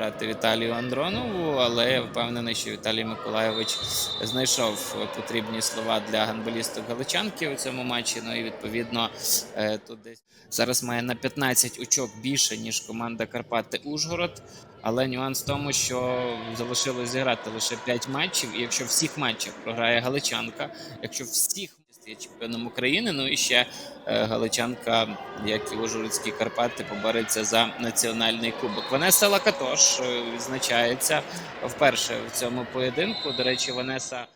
відібрати Віталію Андронову, але я впевнений, що Віталій Миколайович знайшов потрібні слова для гандболісток галичанки у цьому матчі. Ну і відповідно е, тут десь зараз має на 15 очок більше ніж команда Карпати Ужгород. Але нюанс в тому, що залишилось зіграти лише 5 матчів, і якщо всіх матчах програє Галичанка, якщо всіх є чемпіоном України, ну і ще е, Галичанка, як і Ужгородські Карпати, побореться за національний кубок. Ванеса Лакатош е, відзначається вперше в цьому поєдинку. До речі, Ванеса.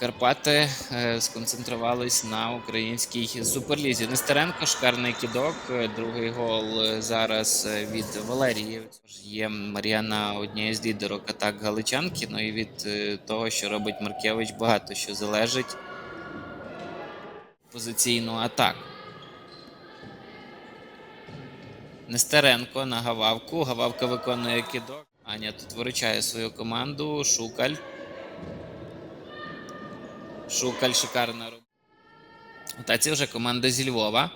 Карпати е, сконцентрувались на українській суперлізі. Нестеренко, шикарний кідок. Другий гол зараз від Валерії. Є Мар'яна однією з лідерок атак Галичанки. Ну і від того, що робить Маркевич, багато що залежить позиційну атаку. Нестеренко на Гававку. Гававка виконує кідок. Аня тут виручає свою команду. Шукаль. Шукаль шикарна робота. Та це вже команда зі Львова.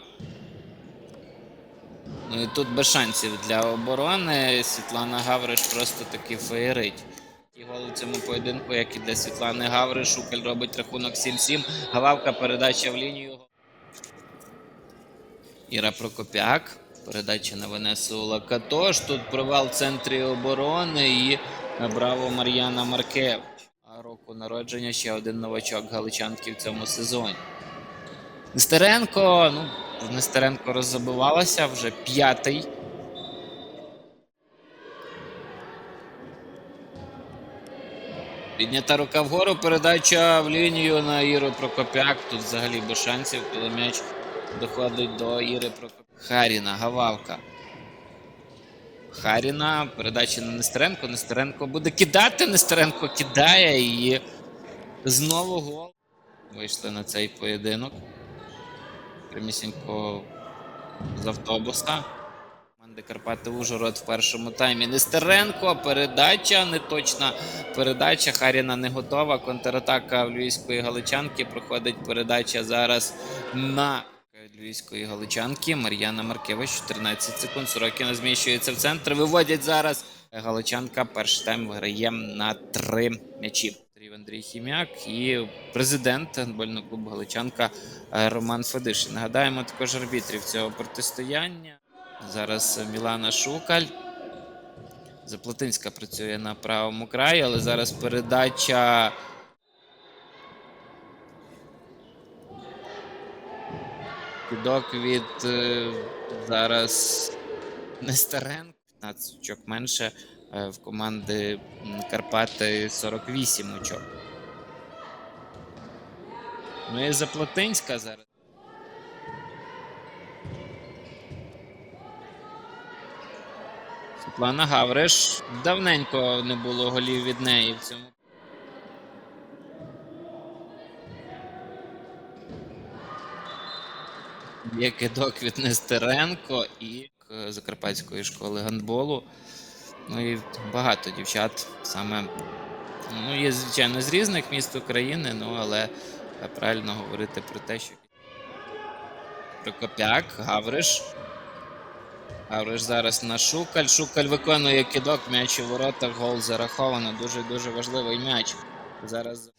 Ну і тут без шансів для оборони. Світлана Гавриш просто таки феєрить. І гол у цьому поєдинку, як і для Світлани Гавриш, Шукаль робить рахунок 7-7. Гававка передача в лінію. Іра Прокопяк. Передача на Венесу Лакатош. Тут провал в центрі оборони і браво Мар'яна Маркевич. А року народження ще один новачок галичанки в цьому сезоні. Нестеренко. Ну, Нестеренко роззабивалася вже п'ятий. Піднята рука вгору, передача в лінію на Іру Прокопяк. Тут взагалі без шансів, коли м'яч доходить до Іри Прокопяк. Харіна, Гававка. Харіна, передача на Нестеренко. Нестеренко буде кидати. Нестеренко кидає і знову гол. Вийшли на цей поєдинок. Прямісінько з автобуса. Команди Карпати Ужгород в першому таймі. Нестеренко, передача, неточна передача. Харіна не готова. Контратака львівської галичанки. Проходить передача зараз на львівської галичанки. Мар'яна Маркевич, 14 секунд. Сорокіна зміщується в центр. Виводять зараз. Галичанка перший тайм виграє на три м'ячі. Андрій Хім'як і президент гандбольного клубу Галичанка Роман Федишин. Нагадаємо також арбітрів цього протистояння. Зараз Мілана Шукаль. Заплатинська працює на правому краї, але зараз передача. Кидок від е, зараз Нестеренко. 15 очок менше. Е, В команди Карпати 48 очок. Ну і Заплатинська зараз. Світлана Гавриш. Давненько не було голів від неї в цьому. Є кидок від Нестеренко і Закарпатської школи гандболу. Ну і багато дівчат саме. Ну, є, звичайно, з різних міст України, ну але правильно говорити про те, що Прокопяк, Гавриш. Гавриш зараз на Шукаль. Шукаль виконує кидок, м'яч у воротах, гол зараховано. Дуже-дуже важливий м'яч. Зараз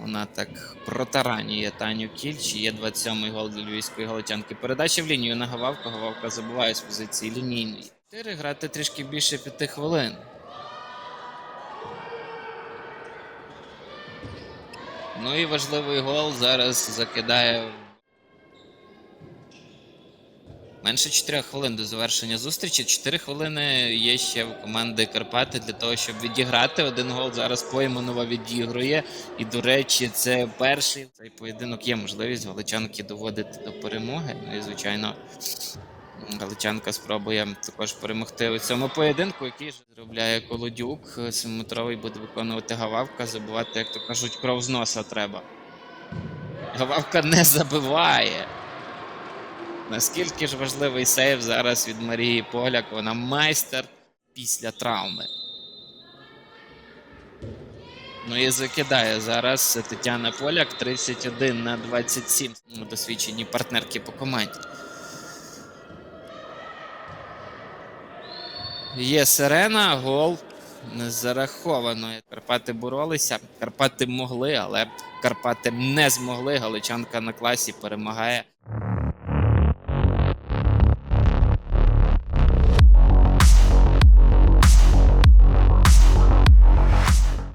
вона так протаранює Таню Кільч. Є 27-й гол для львівської галичанки. Передача в лінію на Гававку. Гававка забуває з позиції лінійної. Чотири грати трішки більше п'яти хвилин. Ну і важливий гол зараз закидає. Менше 4 хвилин до завершення зустрічі. 4 хвилини є ще в команди Карпати для того, щоб відіграти. Один гол зараз Пойманова відігрує. І, до речі, це перший цей поєдинок є можливість Галичанки доводити до перемоги. Ну і, звичайно, Галичанка спробує також перемогти у цьому поєдинку, який зробляє Колодюк. Семиметровий буде виконувати Гававка. Забивати, як то кажуть, кров з носа треба. Гававка не забиває. Наскільки ж важливий сейв зараз від Марії Поляк, вона майстер після травми. Ну і закидає зараз Тетяна Поляк 31 на 27. Ну, Досвідчені партнерки по команді. Є сирена, гол не зараховано. Карпати боролися, Карпати могли, але Карпати не змогли. Галичанка на класі перемагає.